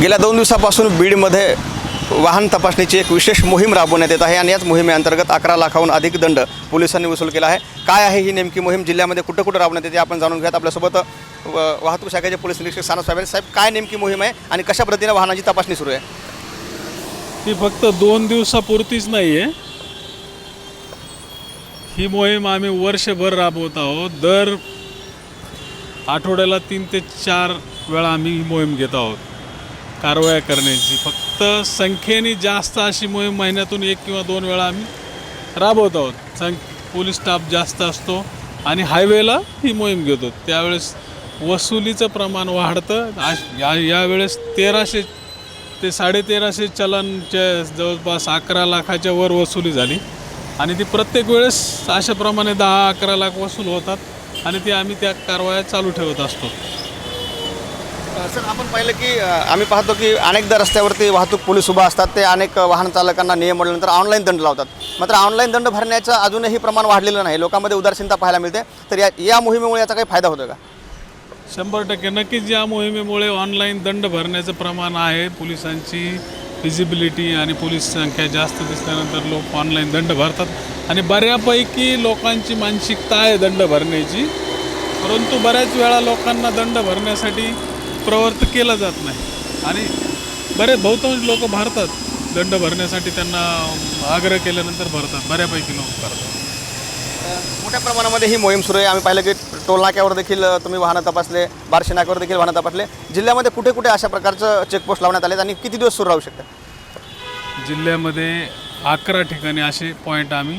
गेल्या दोन दिवसापासून बीडमध्ये वाहन तपासणीची एक विशेष मोहीम राबवण्यात येत आहे आणि याच मोहिमेअंतर्गत अकरा लाखाहून अधिक दंड पोलिसांनी वसूल केला आहे. काय आहे ही नेमकी मोहीम? जिल्ह्यामध्ये कुठं कुठं राबवण्यात येते? आपण जाणून घेत आपल्यासोबत व- वाहतूक शाखेचे पोलीस निरीक्षक सानप साहेब साहेब काय नेमकी मोहीम आहे आणि कशा पद्धतीने वाहनाची तपासणी सुरू आहे? ती फक्त दोन दिवसापुरतीच नाही आहे ही मोहीम आम्ही वर्षभर राबवत आहोत. दर आठवड्याला तीन ते चार वेळा आम्ही ही मोहीम घेत आहोत. कारवाया करण्याची. फक्त संख्येने जास्त अशी मोहीम महिन्यातून एक किंवा दोन वेळा आम्ही राबवत आहोत. सं पोलीस स्टाफ जास्त असतो आणि हायवेला ही मोहीम घेतो. त्यावेळेस वसुलीचं प्रमाण वाढतं. आज- या यावेळेस तेराशे ते साडेतेराशे चलनच्या जवळपास अकरा लाखाच्या वर वसुली झाली. आणि ती प्रत्येक वेळेस अशाप्रमाणे दहा अकरा लाख वसूल होतात आणि ती आम्ही त्या कारवाया चालू ठेवत असतो. सर आपण पाहिलं की आम्ही पाहतो की अनेकदा रस्त्यावरती वाहतूक पोलीस उभा असतात. ते अनेक वाहन चालकांना नियम म्हटल्यानंतर ऑनलाईन दंड लावतात. मात्र ऑनलाईन दंड भरण्याचं अजूनही प्रमाण वाढलेलं नाही. लोकांमध्ये उदासीनता पाहायला मिळते. तर या या मोहिमेमुळे याचा काही फायदा होतो का? शंभर टक्के. नक्कीच या मोहिमेमुळे ऑनलाईन दंड भरण्याचं प्रमाण आहे. पोलिसांची फिजिबिलिटी आणि पोलीस संख्या जास्त दिसल्यानंतर लोक ऑनलाईन दंड भरतात. आणि बऱ्यापैकी लोकांची मानसिकता आहे दंड भरण्याची. परंतु बऱ्याच वेळा लोकांना दंड भरण्यासाठी प्रवृत्त केलं जात नाही. आणि बरेच बहुतांश लोक भरतात दंड भरण्यासाठी त्यांना आग्रह केल्यानंतर भरतात बऱ्यापैकी लोक करतात मोठ्या प्रमाणामध्ये ही मोहीम सुरू आहे. आम्ही पाहिलं की टोल नाक्यावर देखील तुम्ही वाहनं तपासले बार्शी नाक्यावर देखील वाहनं तपासले. जिल्ह्यामध्ये कुठे कुठे अशा प्रकारचं चेकपोस्ट लावण्यात आले आणि किती दिवस सुरू राहू शकतात जिल्ह्यामध्ये अकरा ठिकाणी असे पॉईंट आम्ही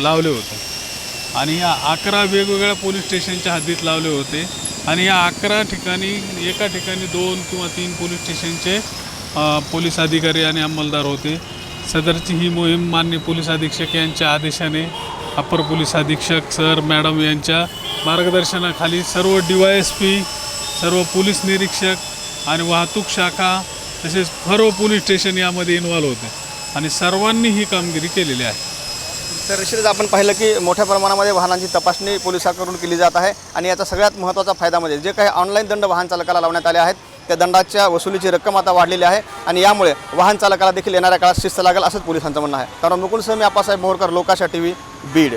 लावले होते. आणि या अकरा वेगवेगळ्या पोलीस स्टेशनच्या हद्दीत लावले होते. आणि या अकरा ठिकाणी एका ठिकाणी दोन किंवा तीन पोलीस स्टेशनचे पोलीस अधिकारी आणि अंमलदार होते. सदरची ही मोहीम मान्य पोलीस अधीक्षक यांच्या आदेशाने अप्पर पोलीस अधीक्षक सर मॅडम यांच्या मार्गदर्शनाखाली सर्व डी वाय एस पी सर्व पोलीस निरीक्षक आणि वाहतूक शाखा तसेच सर्व पोलीस स्टेशन यामध्ये इन्व्हॉल्व होते. आणि सर्वांनी ही कामगिरी केलेली आहे. तर निश्चितच आपण पाहिलं की मोठ्या प्रमाणामध्ये वाहनांची तपासणी पोलिसांकडून केली जात आहे आणि याचा सगळ्यात महत्त्वाचा फायदा म्हणजे जे काही ऑनलाईन दंड वाहन चालकाला लावण्यात आले आहेत त्या दंडाच्या वसुलीची रक्कम आता वाढलेली आहे आणि यामुळे वाहन चालकाला देखील येणाऱ्या काळात शिस्त लागेल असंच पोलिसांचं म्हणणं आहे. कारण मुकुल सह मी आपासाहेब मोहरकर लोकाशा टी व्ही बीड.